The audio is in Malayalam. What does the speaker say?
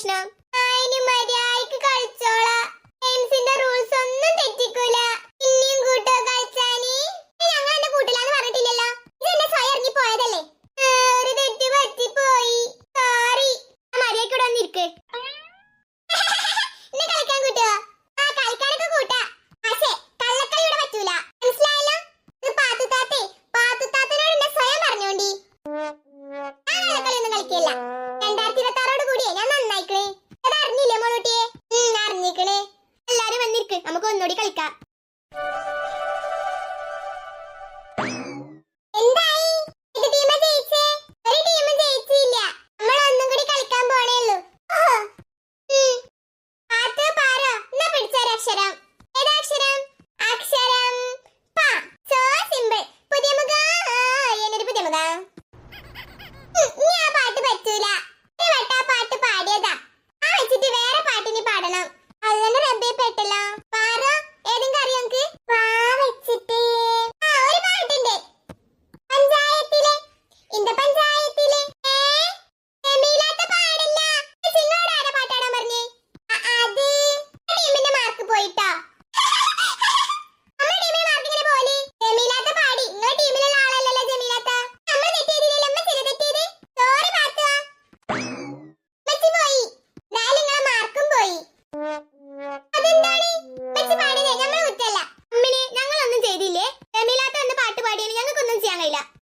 പ്രശ്നം അതിന് മര്യാദയ്ക്ക് ഗെയിംസിന്റെ റൂൾസ് ഒന്നും തെറ്റിക്കൂല. ഇനിയും കൂട്ടോ കളിച്ചാനി? ഞങ്ങൾ എന്റെ കൂട്ടിലാന്ന് പറഞ്ഞിട്ടില്ലല്ലോ. ഇത് എന്നെ സ്വയം ഇറങ്ങി പോയതല്ലേ? ഒരു തെറ്റ് പറ്റിപ്പോയി. സോറി മര്യാദയ്ക്ക് ഇവിടെ വന്നിരിക്കേ. അക്ഷരം Leila.